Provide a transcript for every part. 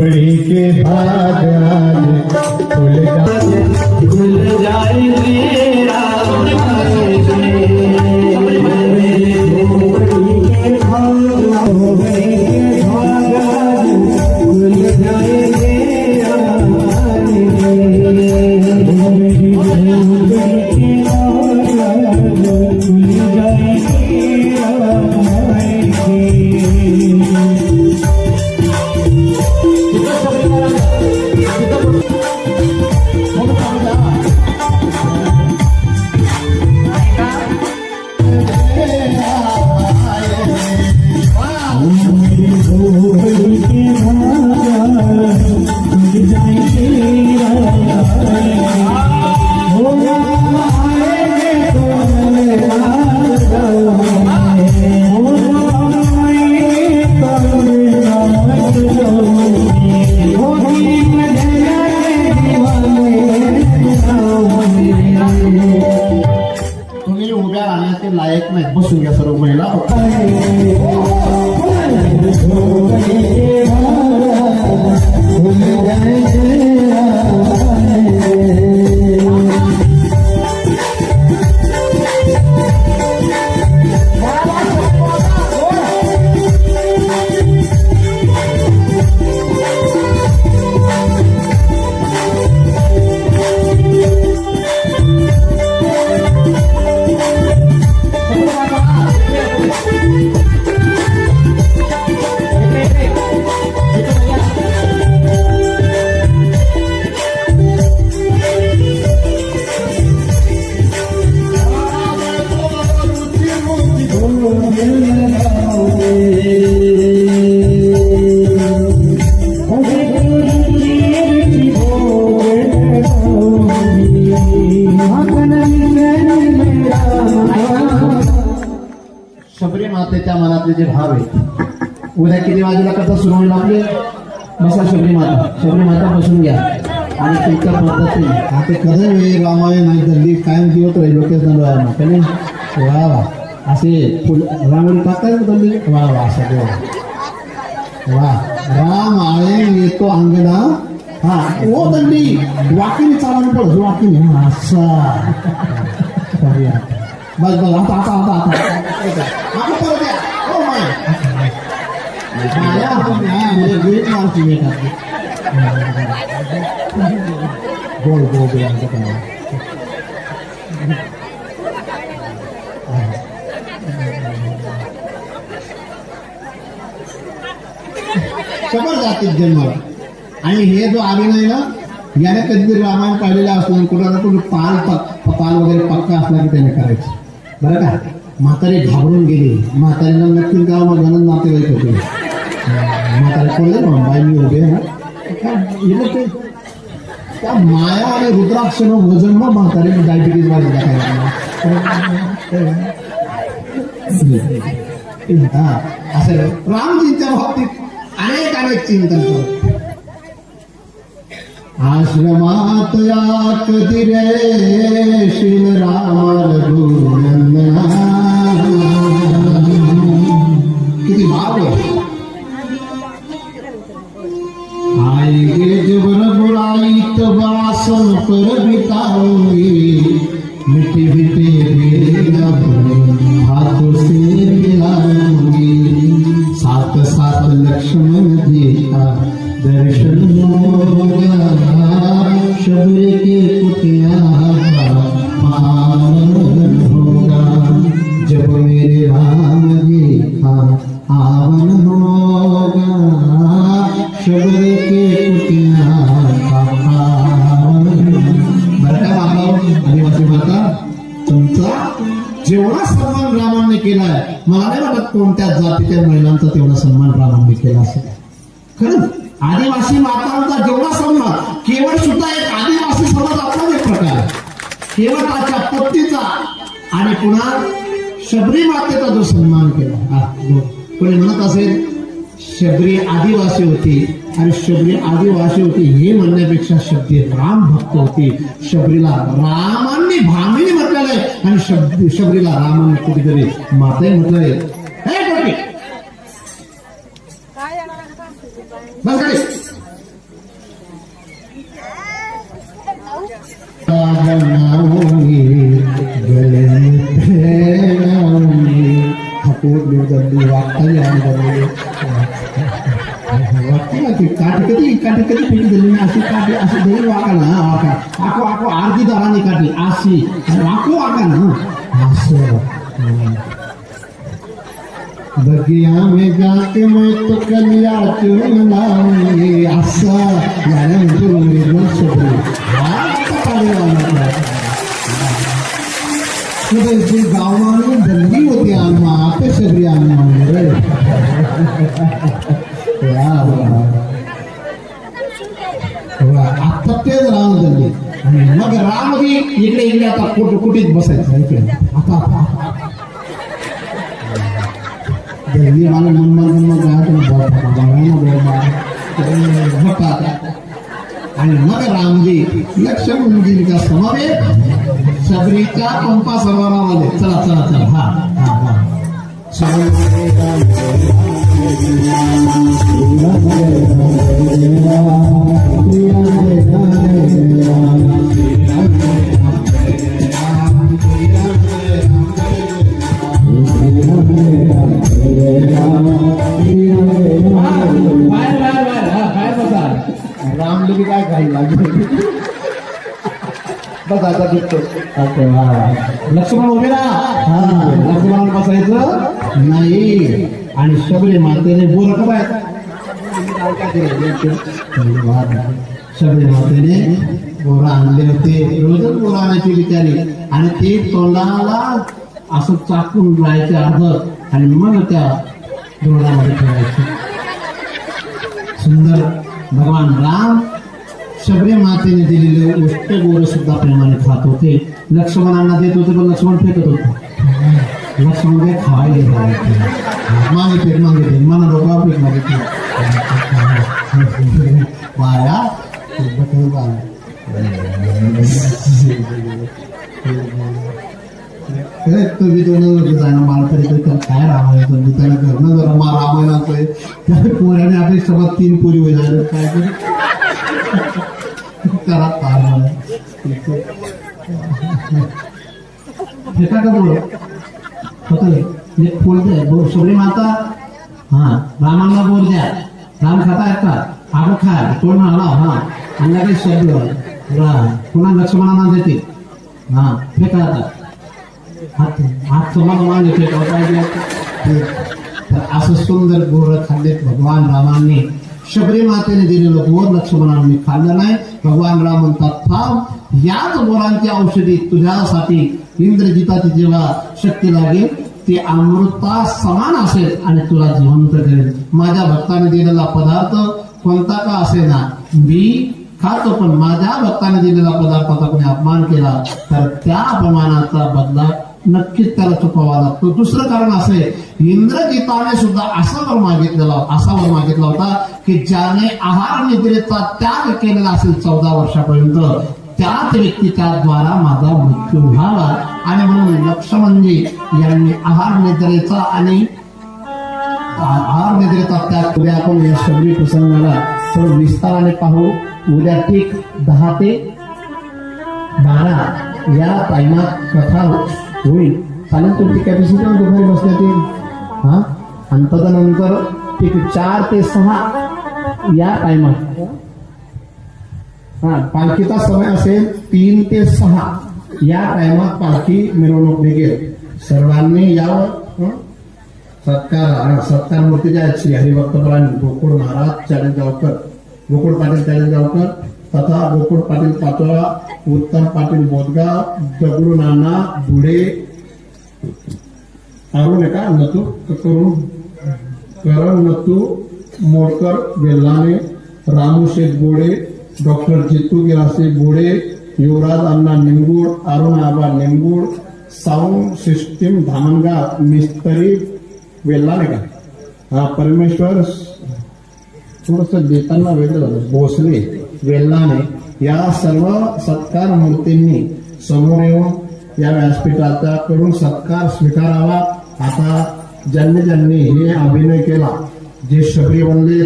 झोपड़ी के भाग आज खुल जाए खुल जाए। तुम्ही उभ्या राहण्याचे लायक नाही बसून घ्या सर्व महिला. बसा शबरी माता शबरी माता बसून घ्या आणि तुमच्या पद्धतीने आता खरं वेळ रामायण नाही दल्ली कायम जीवत राहील लोकेश नंदवायला त्याने वा वा असे फुल रांगोळी टाकताय ना दल्ली वा वा असं वा वा राम आळे येतो अंगणा हा ओ दंडी वाकिनी चालवून पड वाकिनी हा असा बघूया. बस बस आता आता आता आता आता परत या. ओ माय माया माया शंभर जन्माला आणि हे जो अभिनय ना याने कधीतरी रामायण काढलेलं असणार कुठं ना कुठं पाल पक- पाल वगैरे पक्का असला की त्याने करायचं. बरं का? म्हातारी घाबरून गेली. म्हातारीला नक्की गाव मग नातेवाईक होते. म्हातारी कोणले पण बाई मी उभे काय त्या माया आणि रुद्राक्षनं वजन मग म्हातारी डायबिटीज वाढली हा असं रामजींच्या बाबतीत अनेक अनेक चिंतन करतो आश्रमात या कधी रे शिल राम रघुनंदना सात सात लक्ष्मण जी का दर्शन त्याच्या पत्तीचा आणि पुन्हा शबरी मातेचा जो सन्मान केला. हा, कोणी म्हणत असेल शबरी आदिवासी होती आणि शबरी आदिवासी होती हे म्हणण्यापेक्षा शब्दी राम भक्त होती. शबरीला रामांनी भामिनी म्हटलेलं आहे आणि शब शबरीला रामांनी कुठेतरी माते म्हटलंय हे बस निर्दंडी वाक्य आणि वाक्य ती काठी कधी काठी कधी पिटी दिली ना अशी काठी अशी देईल वाका ना वाका आको आको आरती दारानी काठी अशी वाको वाका ना असं बगिया में जाके मैं तो कलिया चुन लाऊंगी असा याने म्हणजे निर्मल शब्द हा आता कार्यवाला जे कुठे कुठेच बसायचं इकडे. आता आता मला मन मन मन काय आणि मग रामजी लक्ष्मणजी का समावेश शबरीच्या पंपा सरोवरामध्ये चला चला चला. हा हा हा. लक्ष्मण उभे राहा. हा लक्ष्मण बसायचं नाही. आणि शबरी मातेने बोल का शबरी मातेने बोरा आणले होते. रोजच बोरा आणायची बिचारी. आणि ते तोंडाला असं चाकून राहायचे अर्ध. आणि मग त्या दोडामध्ये ठेवायचे. सुंदर. भगवान राम शबरी मातेने दिलेले उष्ट गोर सुद्धा प्रेमाने खात होते. लक्ष्मणांना देत होते पण लक्ष्मण फेकत होते. लक्ष्मण काय खावायला देत मागे फेक मागे फेक. मला डोका फेक मागे माया वाया. बटन जाणं मला तरी काय रामायण मी त्याला करणं जरा मा रामायणाचं त्या पोऱ्याने आपली सभा तीन पोरी होईल. काय करू? करा पार मला. फेका का बोल होतं एक फुल द्या बोल शबरी माता हा रामांना बोल द्या राम खाता आहेत का आगो खा तोड म्हणा हा आणि काही शब्द रा पुन्हा लक्ष्मणांना देते हा फेका आता हात हात तुम्हाला मागे फेकावं पाहिजे तर असं सुंदर गोर खाल्लेत भगवान रामांनी शबरी मातेने दिलेलं गोर लक्ष्मणाने खाल्लं नाही. भगवान राम म्हणतात थांब याच गोरांची औषधी तुझ्यासाठी इंद्रजिताची जेव्हा शक्ती लागेल ते अमृता समान असेल आणि तुला जिवंत करेल. माझ्या भक्ताने दिलेला पदार्थ कोणता का असे ना मी खातो पण माझ्या भक्ताने दिलेला पदार्थाचा कोणी अपमान केला तर त्या अपमानाचा बदला नक्कीच त्याला चुकवावा लागतो. दुसरं कारण असं आहे इंद्रजिताने सुद्धा असा वर मागितलेला असा वर मागितला होता की ज्याने आहार निद्रेचा त्याग केलेला असेल चौदा वर्षापर्यंत त्याच व्यक्तीच्या द्वारा माझा मृत्यू व्हावा आणि म्हणून लक्ष्मणजी यांनी आहार निद्रेचा आणि आहार निद्रेचा त्याग उद्या आपण या शबरी प्रसंगाला थोडं विस्ताराने पाहू. उद्या ठीक दहा ते बारा या टाइमात कथा होईल चालेल तुमची कॅपॅसिटी दुपारी बसण्यात येईल हा? आणि तदनंतर ठीक चार ते सहा या टायमात हा पालखीचा समय असेल तीन ते सहा. या टायमात पालखी मिरवणूक निघेल. सर्वांनी यावं सत्कार सत्कार मूर्ती आहेत श्री प्राणी गोकुळ महाराज चाळीसगावकर गोकुळ पाटील चाळीसगावकर तथा गोकुळ पाटील पाचोळा उत्तम पाटील बोदगाव दगडू नाना बुडे अरुण का नतू करून Karan Natu Modkar Vellane Ramu Sheth Bode doctor Jitu Girase Bode. Yuvraj Anna Ningud Arun Aba Ningud sound system Dhamangaon मिस्त्री वेल्लाने का हा परमेश्वर थोडस देताना वेगळं झालं. भोसले वेल्लाने या सर्व सत्कार मूर्तींनी समोर येऊन या व्यासपीठाचा कडून सत्कार स्वीकारावा. आता ज्यांनी ज्यांनी हे अभिनय केला जे शबरी बनले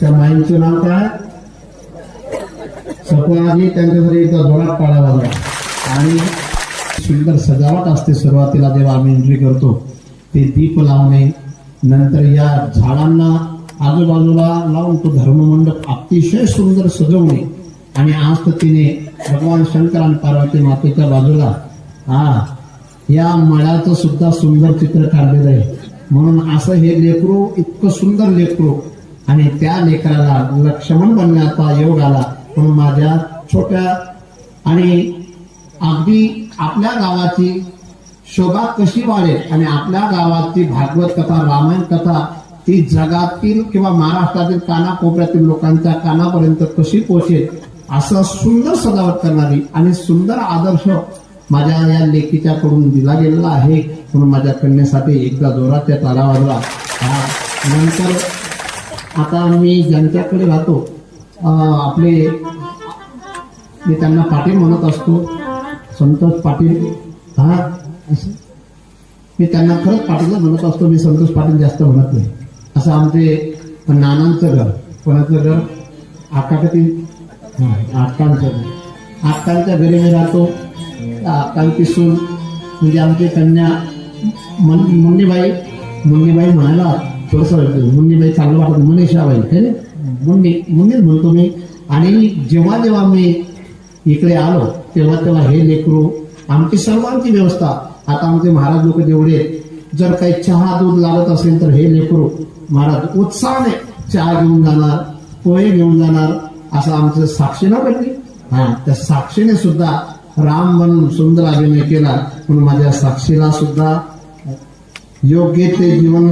त्या माईंचं नाव काय? सपनाजी त्यांच्यासाठी एकदा जोरात पाडावा वाजवा आणि सुंदर सजावट असते सुरुवातीला जेव्हा आम्ही एंट्री करतो ते दीप लावणे नंतर या झाडांना आजूबाजूला लावून तो धर्ममंडप अतिशय सुंदर सजवणे आणि आज तर तिने भगवान शंकर आणि पार्वती मातेच्या बाजूला हा या मळ्याचं सुद्धा सुंदर चित्र काढलेलं आहे. म्हणून असं हे लेकरू इतकं सुंदर लेकरू आणि त्या लेकराला लक्ष्मण बनण्याचा योग आला. म्हणून माझ्या छोट्या आणि अगदी आपल्या गावाची शोभा कशी वाढेल आणि आपल्या गावाची भागवत कथा रामायण कथा ती जगातील किंवा महाराष्ट्रातील कानाकोपऱ्यातील लोकांच्या कानापर्यंत कशी पोहोचेल? असं सुंदर सजावट करणारी आणि सुंदर आदर्श माझ्या या लेखीच्याकडून दिला गेलेला आहे. म्हणून माझ्या कन्यासाठी एकदा जोराच्या तारा वाजला हा नंतर आता मी ज्यांच्याकडे राहतो आपले मी त्यांना पाटील म्हणत असतो. संतोष पाटील हा मी त्यांना खरंच पाटीलच म्हणत असतो. मी संतोष पाटील जास्त म्हणत नाही. असं आमचे नानांचं घर कोणाचं घर? आकाकातील हा आकांचं घरी मी राहतो. आकांची सून. म्हणजे आमची कन्या मन मुन्नीबाई. मुन्नीबाई म्हणायला थोडंसं वाटतं. मुन्नीबाई चांगलं वाटत. मुनेशाबाई है मुन्नी मुन्नीच म्हणतो मी. आणि जेव्हा जेव्हा मी इकडे आलो तेव्हा तेव्हा हे लेकरू आमची सर्वांची व्यवस्था. आता आमचे महाराज लोक जेवढे जर काही चहा दूध लागत असेल तर हे लेकरू महाराज उत्साहाने चहा घेऊन जाणार पोहे घेऊन जाणार असं आमचं साक्षीला भेटली हा त्या साक्षीने सुद्धा राम म्हणून सुंदर अभिनय केला म्हणून माझ्या साक्षीला सुद्धा योग्य ते जीवन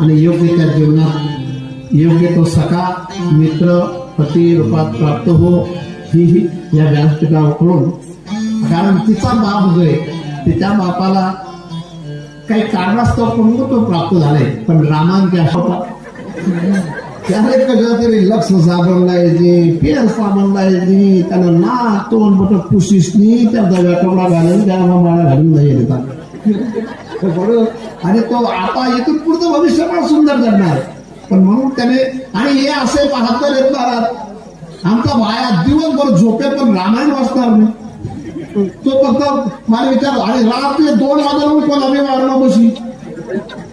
आणि योग्य त्या जीवनात योग्य तो सखा मित्र पती रूपात प्राप्त हो ही या या व्यासपीठाकडून. कारण तिचा बाप जो आहे तिच्या बापाला काही कारणास्तव पंगुत्व प्राप्त झाले पण रामांच्या अशोका त्याने तरी लक्ष साबण लायचे पेर साबण लायची त्याला ना तोंड बोट पुशीसनी त्या दव्या कपडा घालून त्या माळा घालून नाही बरोबर आणि तो आता इथून पुढचं भविष्य पण सुंदर करणार. पण म्हणून त्याने आणि हे असे पाहतर येत महाराज आमचा बाया दिवसभर झोपे पण रामायण वाचणार नाही. तो फक्त मला विचार आणि रात्री दोन वाजता पण आम्ही मारणं बशी?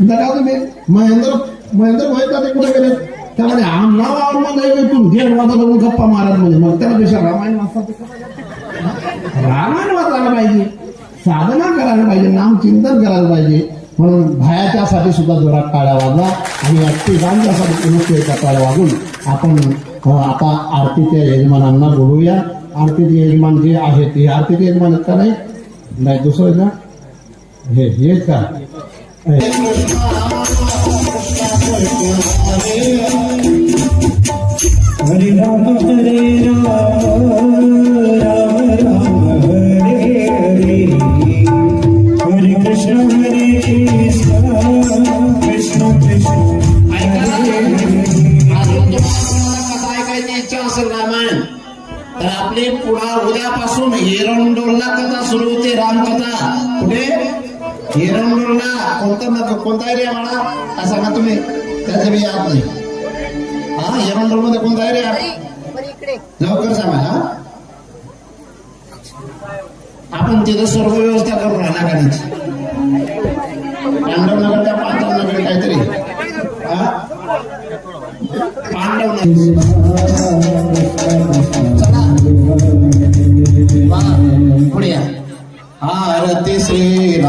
बघा तुम्ही? महेंद्र महेंद्र भाई का ते कुठे गेले? त्यामध्ये आमना वावरणं नाही भेटून दीड वाजता जाऊन गप्पा मारत म्हणजे. मग त्यापेक्षा रामायण वाचतात रामायण वाचायला पाहिजे. साधना करायला पाहिजे. नाम चिंतन करायला पाहिजे. म्हणून भायाच्यासाठी सुद्धा जोरात टाळ्या वाजला आणि या तिघांच्यासाठी पुनश्च एका टाळ्या वाजून आपण आता आरतीच्या यजमानांना बोलूया आरतीचे यजमान जे आहेत ते आरतीचे यजमान का नाही? नाही दुसरं ना? हे हेच का? हरे राम हरे राम रामायण तर पुढा उद्यापासून एरंडोलला कथा सुरू होते रामकथा कुठे एरंडोलला कोणता कोणता एरिया म्हणा असं सांगा तुम्ही त्याचं बी याद नाही हा एरंडोलमध्ये कोणता एरिया लवकर सांगा हा. आपण तिथं सर्व व्यवस्था करू राहण्याची पांडवनगर त्या पांडवनगर काहीतरी. हा? पांडवनगर वा, पुढे या. आरती श्री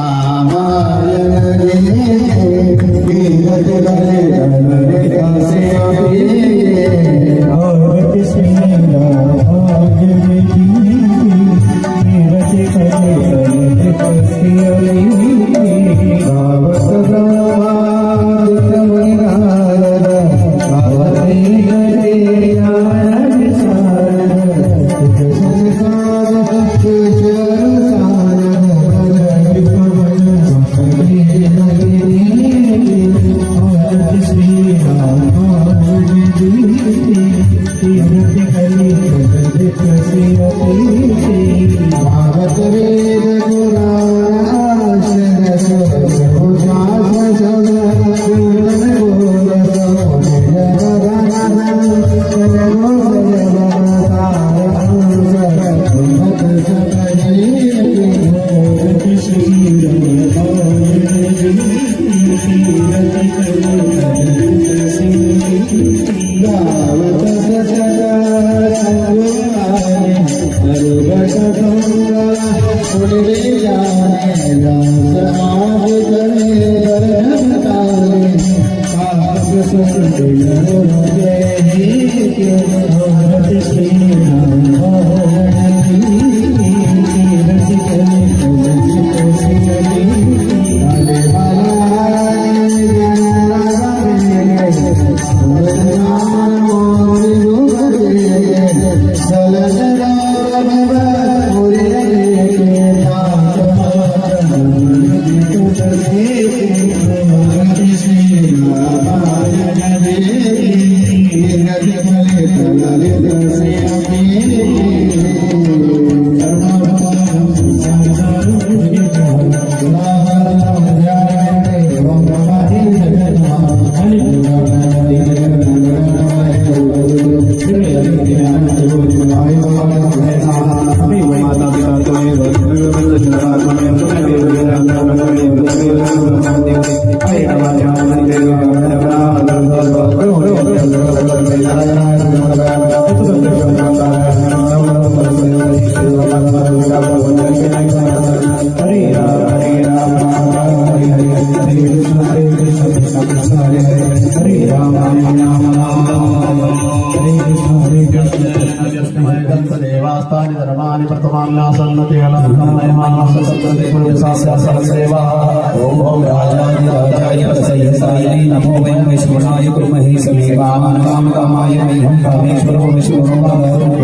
विष्णुनाय कुर्महे समेवान् काम कामाय मह्यं कामेश्वरो विष्णुरो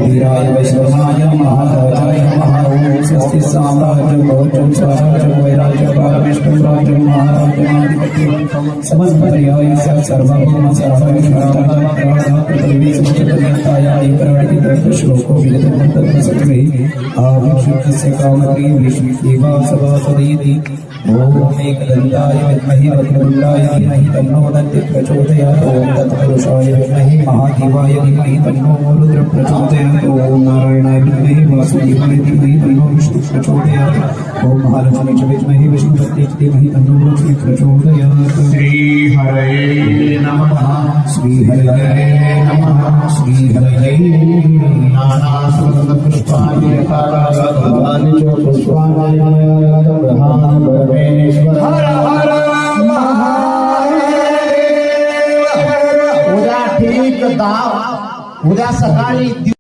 वीराय वैष्णवाय महाराजाय नमः ओम स्वस्ति साम्राज्यं भवतु स्वराज्यं वैराज्यं परमेश्वरं राज्यं महाराज्यमाधिपत्यं समन्वयाय सर्वभौम सर्वैश्वराय प्रवर्तित श्लोको कामत्री सदैति ॐ एकदन्ताय विद्महे वक्रतुण्डाय धीमहि तन्नो दन्ति प्रचोदयात् तत्पुरुषाय विद्महे महादेवाय धीमहि तन्नो रुद्र प्रचोदयात् ओम नारायणाय विद्महे वासुदेवाय धीमहि तन्नो विष्णु प्रचोदयात् ॐ महालक्ष्मी च विद्महे धीमहि तन्नो लक्ष्मी प्रचोदयात् नमः. श्रीहरये नमः. श्रीहरये नानासुरपुष्पाणि उद्या ठीक दहा उद्या सकाळी